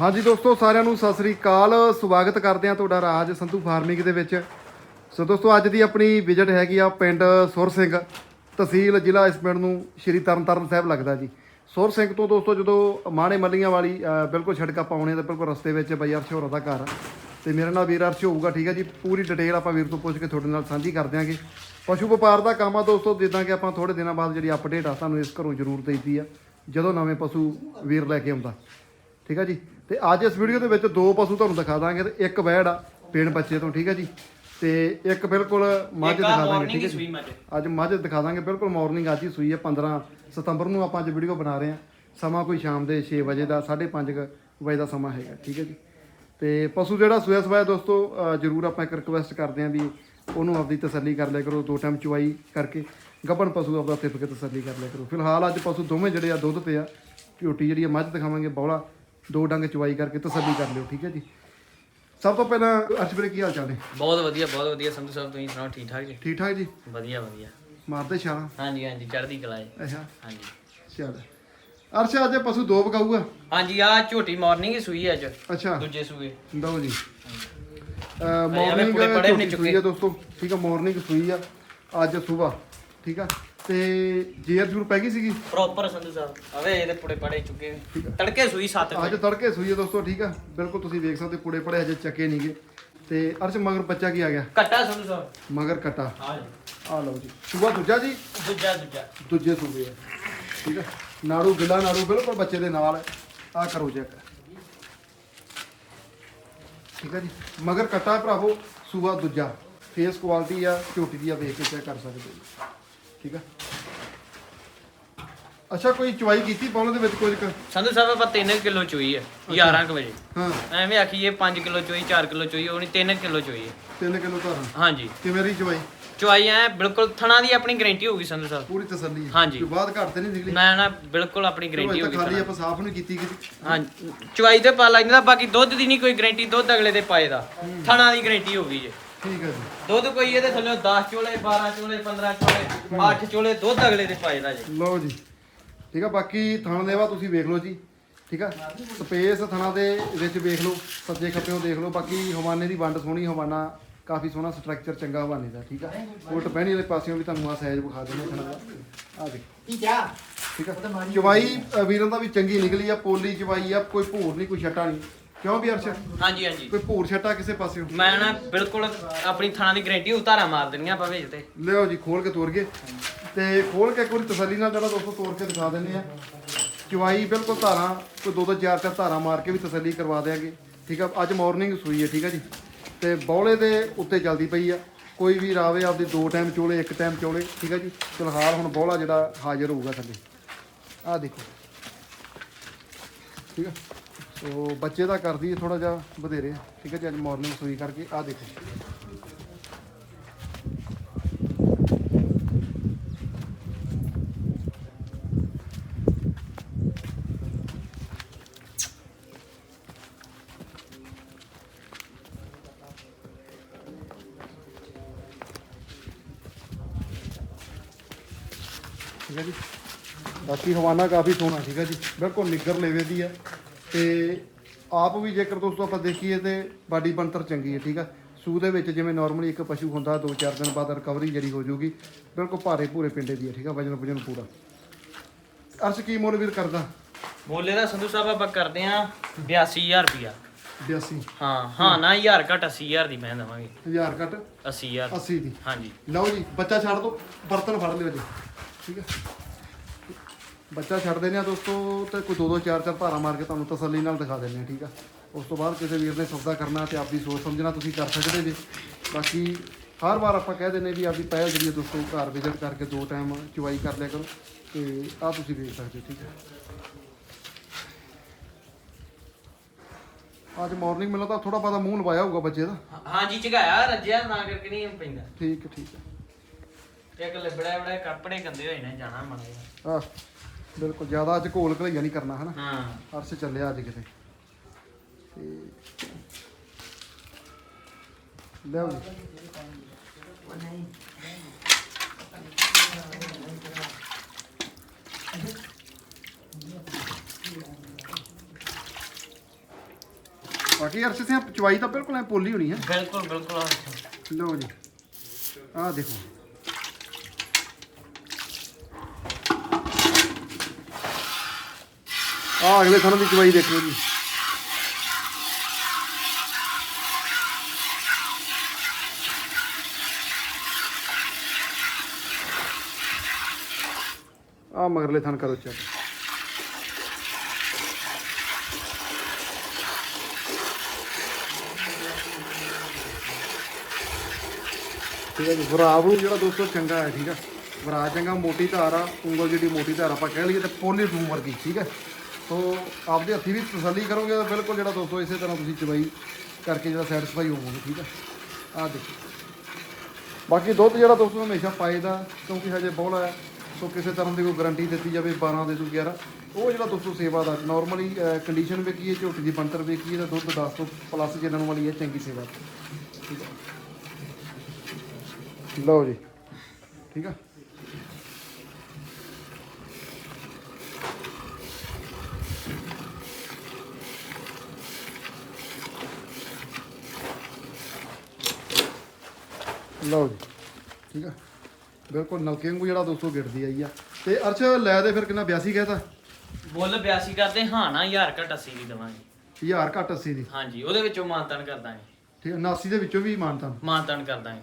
ਹਾਂਜੀ ਦੋਸਤੋ, ਸਾਰਿਆਂ ਨੂੰ ਸਤਿ ਸ੍ਰੀ ਅਕਾਲ। ਸਵਾਗਤ ਕਰਦੇ ਹਾਂ ਤੁਹਾਡਾ ਰਾਜ ਸੰਧੂ ਫਾਰਮਿੰਗ ਦੇ ਵਿੱਚ। ਸੋ ਦੋਸਤੋ, ਅੱਜ ਦੀ ਆਪਣੀ ਵਿਜ਼ਿਟ ਹੈਗੀ ਆ ਪਿੰਡ ਸੁਰ ਸਿੰਘ। ਤਹਿਸੀਲ ਜ਼ਿਲ੍ਹਾ ਇਸ ਪਿੰਡ ਨੂੰ ਸ਼੍ਰੀ ਤਰਨਤਾਰਨ ਸਾਹਿਬ ਲੱਗਦਾ ਜੀ। ਸੁਰ ਸਿੰਘ ਤੋਂ ਦੋਸਤੋ, ਜਦੋਂ ਮਾਣੇ ਮੱਲੀਆਂ ਵਾਲੀ ਬਿਲਕੁਲ ਛੜਕਾ ਪਾਉਣੇ ਤਾਂ ਬਿਲਕੁਲ ਰਸਤੇ ਵਿੱਚ ਬਈ ਅਰਸ਼ ਹੋਰਾਂ ਦਾ ਘਰ ਆ। ਤੇ ਮੇਰੇ ਨਾਲ ਵੀਰ ਅਰਸ਼ ਹੋਊਗਾ, ਠੀਕ ਹੈ ਜੀ। ਪੂਰੀ ਡਿਟੇਲ ਆਪਾਂ ਵੀਰ ਤੋਂ ਪੁੱਛ ਕੇ ਤੁਹਾਡੇ ਨਾਲ ਸਾਂਝੀ ਕਰ ਦਿਆਂਗੇ। ਪਸ਼ੂ ਵਪਾਰ ਦਾ ਕੰਮ ਆ ਦੋਸਤੋ, ਜਿੱਦਾਂ ਕਿ ਆਪਾਂ ਥੋੜੇ ਦਿਨਾਂ ਬਾਅਦ ਜਿਹੜੀ ਅਪਡੇਟ ਆ, ਤੁਹਾਨੂੰ ਇਸ ਘਰੋਂ ਜ਼ਰੂਰ ਦੇਈਦੀ ਆ, ਜਦੋਂ ਨਵੇਂ ਪਸ਼ੂ ਵੀਰ ਲੈ ਕੇ ਆਉਂਦਾ। ਠੀਕ ਹੈ ਜੀ? ਤੇ ਅੱਜ ਇਸ ਵੀਡੀਓ ਦੇ ਵਿੱਚ ਦੋ ਪਸ਼ੂ ਤੁਹਾਨੂੰ ਦਿਖਾ ਦਾਂਗੇ ਤੇ ਇੱਕ ਵੈੜ ਆ ਪੇੜ ਬੱਚੇ ਤੋਂ ਠੀਕ ਹੈ ਜੀ? ਤੇ ਇੱਕ ਬਿਲਕੁਲ ਮੱਝ ਦਿਖਾ ਦਾਂਗੇ ਠੀਕ ਹੈ ਜੀ। ਅੱਜ ਮੱਝ ਦਿਖਾ ਦਾਂਗੇ ਬਿਲਕੁਲ ਮਾਰਨਿੰਗ ਅੱਜ ਹੀ ਸੂਈ ਹੈ 15 ਸਤੰਬਰ ਨੂੰ ਆਪਾਂ ਅੱਜ ਵੀਡੀਓ ਬਣਾ ਰਹੇ ਹਾਂ ਸਮਾਂ ਕੋਈ ਸ਼ਾਮ ਦੇ 6 ਵਜੇ ਦਾ 5:30 ਵਜੇ ਦਾ ਸਮਾਂ ਹੈਗਾ ਠੀਕ ਹੈ ਜੀ? ਤੇ ਪਸ਼ੂ ਜਿਹੜਾ ਸੂਇਆ ਸਵਾਇਆ ਦੋਸਤੋ ਜ਼ਰੂਰ ਆਪਾਂ ਇੱਕ ਰਿਕੁਐਸਟ ਕਰਦੇ ਹਾਂ ਵੀ ਉਹਨੂੰ ਆਪਦੀ ਤਸੱਲੀ ਕਰ ਲਿਆ ਕਰੋ ਦੋ ਟਾਈਮ ਚੁਆਈ ਕਰਕੇ ਗੱਭਣ ਪਸ਼ੂ ਆਪਦਾ ਤਿਪ ਕੇ ਤਸੱਲੀ ਕਰ ਲਿਆ ਕਰੋ। ਫਿਲਹਾਲ ਅੱਜ ਪਸ਼ੂ ਦੋਵੇਂ ਜਿਹੜੇ ਆ ਦੁੱਧ ਤੇ ਆ ਝੋਟੀ ਜਿਹੜੀ ਆ ਮੱਝ ਦਿਖਾਵਾਂਗੇ ਬੌਲਾ। ਦੋ ਡੰਗ ਚੁਆਈ ਕਰਕੇ ਤਸੱਲੀ ਕਰ ਲਿਓ ਠੀਕ ਹੈ ਜੀ। ਸਭ ਤੋਂ ਪਹਿਲਾਂ ਅਰਸ਼ ਵੀਰੇ ਕੀ ਹਾਲ ਚਾਲ ਨੇ? ਬਹੁਤ ਵਧੀਆ ਬਹੁਤ ਵਧੀਆ। ਸੰਧੂ ਸਾਹਿਬ ਤੁਸੀਂ ਸੁਣਾਓ ਠੀਕ ਠਾਕ ਜੀ? ਠੀਕ ਠਾਕ ਜੀ? ਵਧੀਆ ਵਧੀਆ। ਮਾਰਦੇ ਛਾਲਾਂ? ਹਾਂਜੀ ਹਾਂਜੀ ਚੜ੍ਹਦੀ ਕਲਾ ਜੀ। ਅੱਛਾ। ਹਾਂਜੀ। ਚੱਲ। ਅਰਸ਼ ਅੱਜ ਇਹ ਪਸ਼ੂ ਦੋ ਬਕਾਊਗਾ ਹਾਂਜੀ ਆ ਝੋਟੀ ਮਾਰਨਿੰਗ ਹੀ ਸੂਈ ਅੱਜ। ਅੱਛਾ। ਦੂਜੇ ਸੂਏ। ਲਓ ਜੀ। ਮਾਰਨਿੰਗ ਨਹੀਂ ਸੂਈ ਆ ਦੋਸਤੋ। ਠੀਕ ਆ ਮਾਰਨਿੰਗ ਸੂਈ ਆ। ਅੱਜ ਸਵੇਰ ਠੀਕ ਆ। ਤੇ ਜੇਰ ਜੂਰ ਪੈ ਗਈ ਸੀਗੀ। ਪ੍ਰੋਪਰ ਸੰਧੂ ਸਾਹਿਬ। ਆਵੇ ਇਹਦੇ ਪੁੜੇ ਪੜੇ ਚੁੱਕੇ। ਤੜਕੇ ਸੂਈ 7 ਅੱਜ ਵਜੇ। ਤੜਕੇ ਸੂਈ ਆ ਦੋਸਤੋ ਠੀਕ ਆ। ਬਿਲਕੁਲ ਤੁਸੀਂ ਵੇਖ ਸਕਦੇ ਪੂੜੇ ਪੜੇ ਹਜੇ ਚੱਕੇ ਨਹੀਂਗੇ ਤੇ ਅਰਸ਼ ਮਗਰ ਬੱਚਾ ਕੀ ਆ ਗਿਆ? ਕੱਟਾ ਸੰਧੂ ਸਾਹਿਬ। ਮਗਰ ਕਟਾ। ਹਾਂ ਜੀ। ਆ ਲਓ ਜੀ। ਸੂਬਾ ਦੂਜਾ ਜੀ? ਦੂਜਾ ਦੂਜਾ। ਦੂਜੇ ਸੂਬੇ ਆ। ਠੀਕ ਆ। ਨਾੜੂ ਗਿੱਲਾ ਨਾੜੂ ਬਿਲਕੁਲ ਬੱਚੇ ਦੇ ਨਾਲ। ਆ ਕਰੋ ਚੈੱਕ ਠੀਕ ਆ ਜੀ। ਮਗਰ ਕਟਾ ਭਰਾਵੋ ਸੂਬਾ ਦੂਜਾ। ਫੇਸ ਕੁਆਲਿਟੀ ਆ ਝੋਟੀ ਦੀ ਆ ਵੇਖ ਕੇ ਚੈੱਕ ਕਰ ਸਕਦੇ ਜੀ ਠੀਕ ਆ। ਅੱਛਾ ਕੋਈ ਚੁਆਈ ਕੀਤੀ ਪਾਉਣ ਦੇ ਵਿੱਚ ਕੁਝ ਕੁ? ਸੰਧੂ ਸਾਹਿਬ ਆਪਾਂ 3 ਕਿਲੋ ਚੋਈ ਹੈ 11 ਕੁ ਵਜੇ। ਹਾਂ। ਐਵੇਂ ਆਖੀਏ 5 ਕਿਲੋ ਚੋਈ 4 ਕਿਲੋ ਚੋਈ ਉਹ ਨਹੀਂ 3 ਕਿਲੋ ਚੋਈ ਹੈ 3 ਕਿਲੋ ਧਾਰਾਂ ਹਾਂਜੀ। ਕਿਵੇਂ ਰਹੀ ਚੁਆਈ ਚੁਆਈ ਐ ਬਿਲਕੁਲ ਥਣਾ ਦੀ ਆਪਣੀ ਗਾਰੰਟੀ ਹੋਊਗੀ ਸੰਧੂ ਸਾਹਿਬ। ਪੂਰੀ ਤਸੱਲੀ ਹੈ। ਹਾਂਜੀ। ਕੋਈ ਬਾਅਦ ਘੱਟ ਤੇ ਨਹੀਂ ਨਿਕਲੀ। ਮੈਂ ਨਾ ਬਿਲਕੁਲ ਆਪਣੀ ਗਾਰੰਟੀ ਹੋਊਗੀ ਖਾਲੀ ਥਣਾ ਆਪਾਂ ਸਾਫ਼ ਨਹੀਂ ਕੀਤੀ ਕਿਤੇ। ਹਾਂ ਚੁਆਈ ਤੇ ਪਾ ਲੈਂਦਾ ਬਾਕੀ ਦੁੱਧ ਦੀ ਨਹੀਂ ਕੋਈ ਗਾਰੰਟੀ ਦੁੱਧ ਅਗਲੇ ਦੇ ਪਾਏ ਦਾ। ਥਣਾ ਦੀ ਗਾਰੰਟੀ ਹੋਊਗੀ ਜੇ। ਠੀਕ ਹੈ ਜੀ। ਦੁੱਧ ਕੋਈ ਇਹਦੇ ਥੱਲੇ 10 ਚੋਲੇ 12 ਚੋਲੇ 15 ਚੋਲੇ 8 ਚੋਲੇ ਦੁੱਧ ਅਗਲੇ ਦੇ ਪਾਏ ਦਾ ਜੇ। ਲਓ ਜੀ। ਠੀਕ ਆ ਬਾਕੀ ਥਣ ਦੇਵਾ ਤੁਸੀਂ ਵੇਖ ਲਓ ਜੀ। ਠੀਕ ਆ ਸਪੇਸ ਥਣਾ ਦੇ ਵਿੱਚ ਵੇਖ ਲਓ ਸੱਜੇ ਖੱਬੇੋਂ ਦੇਖ ਲਓ। ਬਾਕੀ ਹਵਾਨੇ ਦੀ ਵੰਡ ਸੋਹਣੀ ਹਵਾਨਾ ਕਾਫੀ ਸੋਹਣਾ ਸਟਰਕਚਰ ਚੰਗਾ ਹਵਾਨੇ ਦਾ ਠੀਕ ਆ। ਉਲਟ ਪਹਿਣੀ ਵਾਲੇ ਪਾਸਿਓਂ ਵੀ ਤੁਹਾਨੂੰ ਆ ਸਾਈਜ਼ ਵਿਖਾ ਦਿੰਦੇ ਥਣਾ ਦਾ ਆ ਦੇਖੋ ਠੀਕ ਆ। ਚਵਾਈ ਅ, ਵੀਰਾਂ ਦਾ ਵੀ ਚੰਗੀ ਨਿਕਲੀ ਆ ਪੋਲੀ ਚਵਾਈ ਆ ਕੋਈ ਭੂਰ ਨਹੀਂ ਕੋਈ ਛੱਟਾ ਨਹੀਂ ਕਿਉਂ ਵੀ ਅਰਸ਼ ਹਾਂਜੀ ਹਾਂਜੀ। ਕੋਈ ਭੂਰ ਛੱਟਾ ਕਿਸੇ ਪਾਸਿਓਂ ਮੈਂ ਨਾ ਬਿਲਕੁਲ ਆਪਣੀ ਥਣਾ ਦੀ ਗਾਰੰਟੀ ਉਤਾਰਾ ਮਾਰ ਦੇਣੀਆਂ ਆਪਾਂ ਵਿੱਚ ਤੇ। ਲਿਓ ਜੀ ਖੋਲ ਕੇ ਤੋਰ ਗਏ ਤੇ ਖੋਲ ਕੇ ਵਾਰੀ ਤਸੱਲੀ ਨਾਲ ਜਿਹੜਾ ਦੋਸਤੋ ਤੋਰ ਕੇ ਦਿਖਾ ਦਿੰਦੇ ਆ। ਚਵਾਈ ਬਿਲਕੁਲ ਧਾਰਾਂ ਕੋਈ ਦੋ ਦੋ ਚਾਰ ਚਾਰ ਧਾਰਾਂ ਮਾਰ ਕੇ ਵੀ ਤਸੱਲੀ ਕਰਵਾ ਦਿਆਂਗੇ। ਠੀਕ ਆ ਅੱਜ ਮਾਰਨਿੰਗ ਸੂਈ ਹੈ ਠੀਕ ਆ ਜੀ। ਤੇ ਬੌਲੇ ਦੇ ਉੱਤੇ ਚੱਲਦੀ ਪਈ ਆ। ਕੋਈ ਵੀ ਰਾਵੇ ਆਪਦੀ ਦੋ ਟਾਈਮ ਚੋਲੇ ਇੱਕ ਟਾਈਮ ਚੋਲੇ ਠੀਕ ਆ ਜੀ। ਫਿਲਹਾਲ ਹੁਣ ਬੌਲਾ ਜਿਹੜਾ ਹਾਜ਼ਰ ਹੋਊਗਾ ਥੱਲੇ। ਆਹ ਦੇਖੋ। ਠੀਕ ਆ। ਸੋ ਬੱਚੇ ਦਾ ਕਰਦੀ ਹੈ ਥੋੜਾ ਜਿਹਾ ਵਧੇਰੇ। ਠੀਕ ਹੈ ਜੀ, ਅੱਜ ਮਾਰਨਿੰਗ ਸੂਈ ਕਰਕੇ ਆ ਦੇਖੋ। ਠੀਕ ਹੈ ਜੀ। ਬਾਕੀ ਹਵਾਨਾ ਕਾਫੀ ਸੋਹਣਾ, ਠੀਕ ਹੈ ਜੀ। ਬਿਲਕੁਲ ਨਿੱਗਰ ਲੇਵੇ ਦੀ ਹੈ ਤੇ ਆਪ ਵੀ ਜੇਕਰ ਦੋਸਤੋ ਆਪਾਂ ਦੇਖੀਏ ਤੇ ਬਾਡੀ ਬਣਤਰ ਚੰਗੀ ਹੈ ਠੀਕ ਹੈ ਸੂ ਦੇ ਵਿੱਚ ਜਿਵੇਂ ਨਾਰਮਲੀ ਇੱਕ ਪਸ਼ੂ ਹੁੰਦਾ 2-4 ਦਿਨ ਬਾਅਦ ਰਿਕਵਰੀ ਜਿਹੜੀ ਹੋ ਜਾਊਗੀ ਬਿਲਕੁਲ ਭਾਰੇ ਭੂਰੇ ਪਿੰਡੇ ਦੀ ਹੈ ਠੀਕ ਹੈ ਵਜਨ ਵਜਨ ਪੂਰਾ। ਅਰਸ਼ ਕੀ ਮੁੱਲ ਵੀਰ ਕਰਦਾ? ਬੋਲੇ ਦਾ ਸੰਧੂ ਸਾਹਿਬ ਆਪਾਂ ਕਰਦੇ ਆ 82000 ਰੁਪਿਆ 82 ਹਾਂ ਹਾਂ ਨਾ 1000 ਘਟ 80000 ਦੀ ਮੈਂ ਦਵਾਂਗੇ। 1000 ਘੱਟ? 80000 80 ਦੀ। ਹਾਂਜੀ। ਲਓ ਜੀ ਬੱਚਾ ਛੱਡ ਦੋ ਬਰਤਨ ਫੜ ਲਿਓ ਜੀ ਠੀਕ ਹੈ ਬੱਚਾ ਛੱਡ ਦਿੰਦੇ ਆ ਦੋਸਤੋ ਤੇ ਕੋਈ ਦੋ ਦੋ ਚਾਰ ਚਾਰ ਧਾਰਾ ਮਾਰ ਕੇ ਤੁਹਾਨੂੰ ਤਸੱਲੀ ਨਾਲ ਦਿਖਾ ਦਿੰਦੇ ਆ ਠੀਕ ਆ? ਉਸ ਤੋਂ ਬਾਅਦ ਕਿਸੇ ਵੀਰ ਨੇ ਸੌਦਾ ਕਰਨਾ ਤੇ ਆਪਦੀ ਸੋਚ ਸਮਝਣਾ ਤੁਸੀਂ ਕਰ ਸਕਦੇ ਜੀ। ਬਾਕੀ ਹਰ ਵਾਰ ਆਪਾਂ ਕਹਿ ਦਿੰਦੇ ਵੀ ਆਪਦੀ ਪਹਿਲ ਜਿਹੜੀ ਦੋਸਤੋ ਘਰ ਵਿਜ਼ਿਟ ਕਰਕੇ ਦੋ ਟਾਈਮ ਚੁਆਈ ਕਰ ਲਿਆ ਕਰੋ ਤੇ ਆ ਤੁਸੀਂ ਵੇਖ ਸਕਦੇ ਹੋ, ਠੀਕ ਹੈ ਅੱਜ ਮਾਰਨਿੰਗ ਮੈਨੂੰ ਤਾਂ ਥੋੜਾ ਬਹੁਤਾ ਮੂੰਹ ਲਵਾਇਆ ਹੋਊਗਾ ਬੱਚੇ ਦਾ। ਹਾਂਜੀ ਝਗਾਇਆ ਰੱਜਿਆ ਨਾ ਕਰਕੇ ਨਹੀਂ ਪੈਂਦਾ। ਠੀਕ ਹੈ ਠੀਕ ਹੈ ਇੱਕ ਲਿਬੜਾ ਬੜਾ ਕੱਪੜੇ ਗੰਦੇ ਹੋਏ ਨੇ ਜਾਣਾ ਮੜਾ ਆ ਬਿਲਕੁਲ ਜ਼ਿਆਦਾ ਅੱਜ ਘੋਲ ਘਲਈਆ ਨਹੀਂ ਕਰਨਾ ਹਨਾ? ਹਾਂ। ਅਰਸ਼ ਚੱਲਿਆ ਅੱਜ ਕਿਤੇ। ਤੇ ਲਿਆਓ ਜੀ। ਬਾਕੀ ਅਰਸ਼ ਸਿੰਘ ਚਵਾਈ ਤਾਂ ਬਿਲਕੁਲ ਐ ਪੋਲੀ ਹੋਣੀ ਹੈ ਬਿਲਕੁਲ ਬਿਲਕੁਲ। ਲਓ ਜੀ। ਆਹ ਦੇਖੋ। ਆਹ ਅਗਲੇ ਥਣ ਦੀ ਚਵਾਈ ਦੇਖੋ ਜੀ। ਆਹ ਮਗਰਲੇ ਥਣ ਕਰੋ ਚੈੱਕ ਠੀਕ ਹੈ ਜੀ ਵਰਾਬ ਨੂੰ ਜਿਹੜਾ ਦੋਸਤੋ ਚੰਗਾ ਹੈ, ਠੀਕ ਹੈ ਵਰਾ ਚੰਗਾ ਮੋਟੀ ਧਾਰ ਆ, ਉਂਗਲ ਜਿਹੜੀ ਮੋਟੀ ਧਾਰ ਆਪਾਂ ਕਹਿ ਲਈਏ ਤੇ ਪੋਲੀ ਟੂਮ ਵਰਗੀ, ਠੀਕ ਹੈ ਸੋ ਆਪਦੇ ਹੱਥੀ ਵੀ ਤਸੱਲੀ ਕਰੋਗੇ ਤਾਂ ਬਿਲਕੁਲ ਜਿਹੜਾ ਦੋਸਤੋ ਇਸੇ ਤਰ੍ਹਾਂ ਤੁਸੀਂ ਚਵਾਈ ਕਰਕੇ ਜਿਹੜਾ ਸੈਟੀਸਫਾਈ ਹੋਵੋਗੇ, ਠੀਕ ਆ? ਆਹ ਦੇਖੋ। ਬਾਕੀ ਦੁੱਧ ਜਿਹੜਾ ਦੋਸਤੋ ਹਮੇਸ਼ਾ ਪਾਏਦਾ ਕਿਉਂਕਿ ਹਜੇ ਬੋਲਾ ਹੈ ਸੋ ਕਿਸੇ ਤਰ੍ਹਾਂ ਦੀ ਕੋਈ ਗਾਰੰਟੀ ਦਿੱਤੀ ਜਾਵੇ 12 ਦੇ ਦੂ 11 ਉਹ ਜਿਹੜਾ ਦੋਸਤੋ ਸੇਵਾ ਦਾ ਨਾਰਮਲੀ ਕੰਡੀਸ਼ਨ ਵੇਖੀਏ, ਝੋਟੀ ਦੀ ਬਣਤਰ ਵੇਖੀਏ, ਤਾਂ ਦੁੱਧ 10 ਤੋਂ ਪਲੱਸ ਜਿਹਨਾਂ ਨੂੰ ਵਾਲੀ ਹੈ, ਚੰਗੀ ਸੇਵਾ। ਠੀਕ ਆ? ਲਓ ਜੀ। ਠੀਕ ਆ? ਲਓ ਜੀ। ਠੀਕ ਆ? ਬਿਲਕੁਲ ਨਲਕੇ ਵਾਂਗੂ ਜਿਹੜਾ 200 ਗਿਰਦੀ ਆਈ ਆ। ਤੇ ਅਰਸ਼ ਲੈ ਦੇ ਫਿਰ ਕਿੰਨਾ 82 ਕਹਿਤਾ ਮੁੱਲ 82 ਕਰਦੇ ਹਾਂ ਨਾ 1000 ਘਟ 80 ਦੀ ਦਵਾਂਗੇ। 1000 ਘੱਟ 80 ਦੀ? ਹਾਂਜੀ ਉਹਦੇ ਵਿੱਚੋਂ ਮਾਨਤਨ ਕਰਦਾਂਗੇ ਠੀਕ ਆ 79 ਦੇ ਵਿੱਚੋਂ ਵੀ ਮਾਨਤਾ ਮਾਨਤਨ ਕਰਦਾਂਗੇ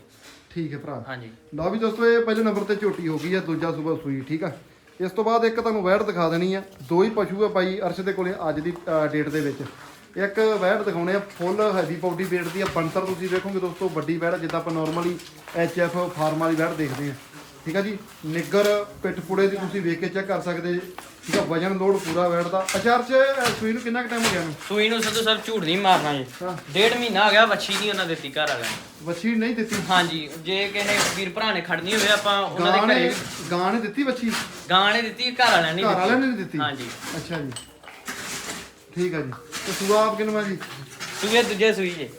ਠੀਕ ਹੈ ਭਰਾ। ਹਾਂਜੀ। ਲਓ ਵੀ ਦੋਸਤੋ ਇਹ ਪਹਿਲੇ ਨੰਬਰ ਤੇ ਝੋਟੀ ਹੋ ਗਈ ਆ ਦੂਜਾ ਸੂਬਾ ਸੂਈ ਠੀਕ ਆ? ਇਸ ਤੋਂ ਬਾਅਦ ਇੱਕ ਤੁਹਾਨੂੰ ਵੈੜ ਦਿਖਾ ਦੇਣੀ ਆ। ਦੋ ਹੀ ਪਸ਼ੂ ਆ ਬਾਈ ਅਰਸ਼ ਦੇ ਕੋਲੇ ਅੱਜ ਦੀ ਡੇਟ ਦੇ ਵਿੱਚ। ਇੱਕ ਵੈੜ ਦਿਖਾਉਣੇ ਆ ਫੁੱਲ ਹੈਵੀ ਬਾਡੀ weight ਦੀ ਆ ਬੰਤਰ ਤੁਸੀਂ ਦੇਖੋਗੇ ਦੋਸਤੋ ਵੱਡੀ ਵੈੜ ਜਿੱਦਾਂ ਆਪਾਂ ਨਾਰਮਲੀ ਐਫ ਫਾਰਮ ਵਾਲੀ ਵੈੜ ਦੇਖਦੇ ਆ। ਠੀਕ ਆ ਜੀ? ਨਿੱਗਰ ਪਿੱਠ ਪੁੜੇ ਦੀ ਤੁਸੀਂ ਵੇਖ ਕੇ ਚੈੱਕ ਕਰ ਸਕਦੇ ਠੀਕ ਆ? ਵਜਨ ਲੋਡ ਪੂਰਾ ਵੈੜ ਦਾ। ਅਚਾਰ ਚ ਸੂਈ ਨੂੰ ਕਿੰਨਾ ਕੁ ਟਾਈਮ ਹੋ ਗਿਆ ਨੂੰ ਸੂਈ ਨੂੰ ਸੰਧੂ ਸਾਹਿਬ ਝੂਠ ਨਹੀਂ ਮਾਰਨਾ ਜੀ। ਹਾਂ। ਡੇਢ ਮਹੀਨਾ ਹੋ ਗਿਆ ਵੱਛੀ ਨਹੀਂ ਉਹਨਾਂ ਦਿੱਤੀ ਘਰ ਵਾਲਿਆਂ ਨੇ। ਵੱਛੀ ਨਹੀਂ ਦਿੱਤੀ? ਹਾਂਜੀ ਜੇ ਕਿਸੇ ਵੀਰ ਭਰਾ ਨੇ ਖੜਨੀ ਹੋਵੇ ਆਪਾਂ ਉਹਨਾਂ ਦੇ ਨੇ ਘਰੇ ਗਾਂ ਨੇ ਦਿੱਤੀ ਵੱਛੀ? ਗਾਂ ਨੇ ਦਿੱਤੀ ਘਰ ਵਾਲਿਆਂ ਨੇ ਘਰ ਵਾਲਿਆਂ ਨੇ ਦਿੱਤੀ। ਨਹੀਂ ਦਿੱਤੀ? ਹਾਂਜੀ। ਅੱਛਾ ਜੀ। ਠੀਕ ਆ ਜੀ। ਤੇ ਸੂਆ ਆਪ ਕਿੰਨਾ ਜੀ? ਸੂਏ ਦੂਜੇ ਸੂਈ ਜੇ।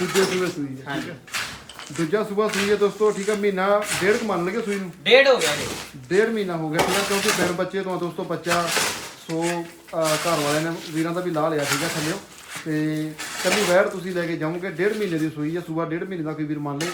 ਦੂਜੇ ਸੂਏ ਸੂਈ ਠੀਕ ਹਾਂਜੀ। ਹੈ ਦੂਜਾ ਸੂਆ ਸੂਈ ਹੈ ਦੋਸਤੋ ਠੀਕ ਹੈ ਮਹੀਨਾ ਡੇਢ ਕੁ ਮੰਨ ਲਗੇ ਸੂਈ ਨੂੰ? ਡੇਢ ਹੋ ਗਿਆ ਜੀ। ਡੇਢ ਮਹੀਨਾ ਹੋ ਗਿਆ ਠੀਕ ਹੈ ਕਿਉਂਕਿ ਬਿਨ ਬੱਚੇ ਤੋਂ ਆ ਦੋਸਤੋ ਬੱਚਾ ਸੋ ਅਹ, ਘਰ ਵਾਲਿਆਂ ਨੇ ਵੀਰਾਂ ਦਾ ਵੀ ਲਾ ਲਿਆ ਠੀਕ ਹੈ ਥੱਲਿਓ। ਤੇ ਕੱਲੀ ਵੈੜ ਤੁਸੀਂ ਲੈ ਕੇ ਜਾਓਗੇ ਡੇਢ ਮਹੀਨੇ ਦੀ ਸੂਈ ਹੈ ਸੂਆ ਡੇਢ ਮਹੀਨੇ ਦਾ ਕੋਈ ਵੀਰ ਮੰਨ ਲੇ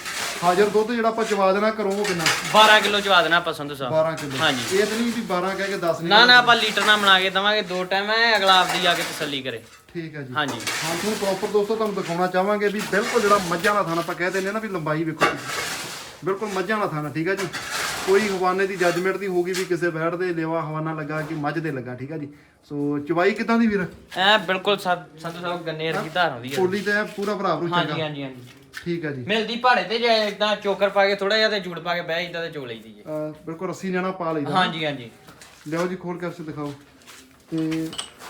ਹਾਜ਼ਰ ਦੁੱਧ ਜਿਹੜਾ ਆਪਾਂ ਚਵਾ ਦੇਣਾ ਘਰੋਂ ਉਹ ਕਿੰਨਾ? 12 ਕਿਲੋ ਚਵਾ ਦੇਣਾ ਆਪਾਂ ਸੰਧੂ ਸਾਹਿਬ। 12 ਕਿਲੋ। ਹਾਂਜੀ। ਇਹ ਤਾਂ ਨਹੀਂ ਵੀ 12 ਕਹਿ ਕੇ 10 ਨਹੀਂ ਨਾ ਨਾ ਆਪਾਂ ਲੀਟਰ ਨਾਲ ਬਣਾ ਕੇ ਦਵਾਂਗੇ ਦੋ ਟਾਈਮ ਐ ਅਗਲਾ ਆਪਦੀ ਆ ਕੇ ਤਸੱਲੀ ਕਰੇ। ਠੀਕ ਹੈ ਜੀ। ਹਾਂਜੀ। ਹਾਂ ਤੁਹਾਨੂੰ ਪ੍ਰੋਪਰ ਦੋਸਤੋ ਤੁਹਾਨੂੰ ਦਿਖਾਉਣਾ ਚਾਹਾਂਗੇ ਵੀ ਬਿਲਕੁਲ ਜਿਹੜਾ ਮੱਝਾਂ ਦਾ ਥਾਣਾ ਆਪਾਂ ਕਹਿ ਦਿੰਦੇ ਨਾ ਵੀ ਲੰਬਾਈ ਵੇਖੋ ਬਿਲਕੁਲ ਮੱਝਾਂ ਦਾ ਥਾਣਾ ਠੀਕ ਹੈ ਜੀ। ਕੋਈ ਹਵਾਨੇ ਦੀ ਜੱਜਮੈਂਟ ਦੀ ਹੋਗੀ ਵੀ ਕਿਸੇ ਬੈੜ ਦੇ ਲੇਵਾ ਹਵਾਨਾ ਲੱਗਾ ਕਿ ਮੱਝ ਦੇ ਲੱਗਾ ਠੀਕ ਹੈ ਜੀ? ਸੋ ਚਵਾਈ ਕਿਦਾਂ ਦੀ ਵੀਰ? ਐ ਬਿਲਕੁਲ ਸਾ- ਸੰਧੂ ਸਾਹਿਬ ਗੰਨੇ ਵਰਗੀ ਧਾਰ ਆਉਂਦੀ ਹੈ ਪੋਲੀ ਤੇ ਐਨ ਪੂਰਾ ਭਰਾ ਭਰੂ ਹਾਂਜੀ ਚੰਗਾ ਹਾਂਜੀ ਹਾਂਜੀ। ਠੀਕ ਹੈ ਜੀ। ਮਿਲਦੀ ਭਾੜੇ ਤੇ ਜੇ ਇਦਾਂ ਚੋਕਰ ਪਾ ਕੇ ਥੋੜਾ ਜਿਹਾ ਤੇ ਜੂੜ ਪਾ ਕੇ ਬਹਿ ਇਦਾਂ ਤੇ ਚੋ ਲਈਦੀ ਜੀ ਅਹ ਬਿਲਕੁਲ ਰੱਸੀ ਨਿਆਣਾ ਪਾ ਲਈਦਾ। ਹਾਂਜੀ ਹਾਂਜੀ। ਲਿਆਓ ਜੀ ਖੋਲ ਕੇ ਅਸੀਂ ਦਿਖਾਓ। ਤੇ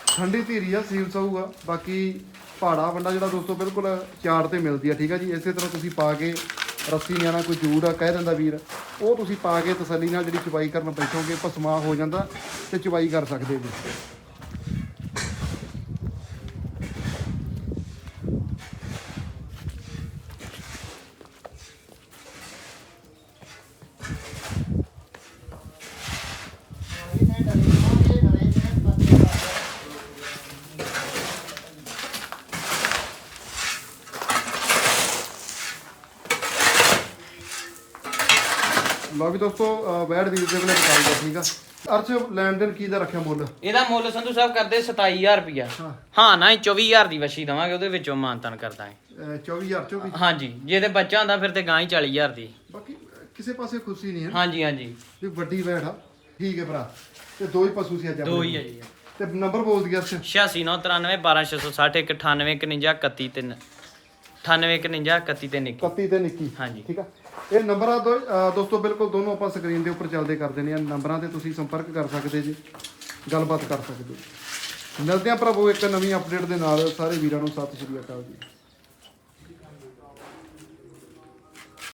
ਠੰਡੀ ਧੀਰੀ ਆ ਸੀਲ ਸਹੂਗਾ। ਬਾਕੀ ਪਹਾੜਾ ਵੰਡਾ ਜਿਹੜਾ ਦੋਸਤੋ ਬਿਲਕੁਲ ਚਾਰ ਤੇ ਮਿਲਦੀ ਆ ਠੀਕ ਆ ਜੀ? ਇਸੇ ਤਰ੍ਹਾਂ ਤੁਸੀਂ ਪਾ ਕੇ ਰੱਸੀ ਨਿਆਣਾ ਕੋਈ ਜੂੜ ਆ, ਕਹਿ ਦਿੰਦਾ ਵੀਰ। ਉਹ ਤੁਸੀਂ ਪਾ ਕੇ ਤਸੱਲੀ ਨਾਲ ਜਿਹੜੀ ਚੁਬਾਈ ਕਰਨ ਬੈਠੋਗੇ, ਭਸਮਾ ਹੋ ਜਾਂਦਾ ਤੇ ਚੁਬਾਈ ਕਰ ਸਕਦੇ ਜੀ ਲਓ ਵੀ ਦੋਸਤੋ ਵੈੜ ਵੀਰ ਦੇ ਕੋਲੇ ਦਾ ਠੀਕ ਆ ਅਰਚ ਲੈਣ ਦੇਣ ਕੀ ਦਾ ਰੱਖਿਆ ਮੁੱਲ? ਇਹਦਾ ਮੁੱਲ ਸੰਧੂ ਸਾਹਿਬ ਕਰਦੇ 27000 ਰੁਪਿਆ ਹਾਂ। ਹਾਂ ਨਾ 24000 ਦੀ ਵਛੀ ਦਵਾਂਗੇ ਉਹਦੇ ਵਿੱਚੋਂ ਮਾਨਤਨ ਕਰਦਾਂਗੇ ਅਹ 24000 ਚੋਂ ਵੀ ਹਾਂਜੀ ਜੇ ਤੇ ਬੱਚਾ ਹੁੰਦਾ ਫਿਰ ਤੇ ਗਾਂ ਹੀ 40000 ਦੀ। ਬਾਕੀ ਅਹ ਕਿਸੇ ਪਾਸੇ ਖੁਸ਼ੀ ਨਹੀਂ ਹੈ। ਹਾਂਜੀ ਹਾਂਜੀ। ਵੀ ਵੱਡੀ ਆ। ਠੀਕ ਹੈ ਭਰਾ। ਤੇ ਦੋ ਹੀ ਪਸ਼ੂ ਸੀ ਅੱਜ ਦੋ ਆਪਣੇ ਹੀ ਹੈ ਜੀ। ਤੇ ਨੰਬਰ ਬੋਲ ਦਿਆ ਅਰਚ 8693 12660 98 51 31 ਤੇ 98 51 31 ਤੇ ਨਿੱਕੀ। 31 ਤੇ ਨਿੱਕੀ। ਹਾਂਜੀ। ਠੀਕ ਆ। ਇਹ ਨੰਬਰਾਂ ਆ ਦੋ- ਅਹ ਦੋਸਤੋ, ਬਿਲਕੁਲ ਦੋਨੋਂ ਆਪਾਂ ਸਕਰੀਨ ਦੇ ਉੱਪਰ ਚੱਲਦੇ ਕਰ ਦਿੰਦੇ ਆ ਨੰਬਰਾਂ ਤੇ ਤੁਸੀਂ ਸੰਪਰਕ ਕਰ ਸਕਦੇ ਜੀ, ਗੱਲਬਾਤ ਕਰ ਸਕਦੇ ਹੋ। ਮਿਲਦੇ ਆ ਪ੍ਰਭੂ ਇੱਕ ਨਵੀਂ ਅਪਡੇਟ ਦੇ ਨਾਲ। ਸਾਰੇ ਵੀਰਾਂ ਨੂੰ ਸਤਿ ਸ਼੍ਰੀ ਅਕਾਲ ਜੀ।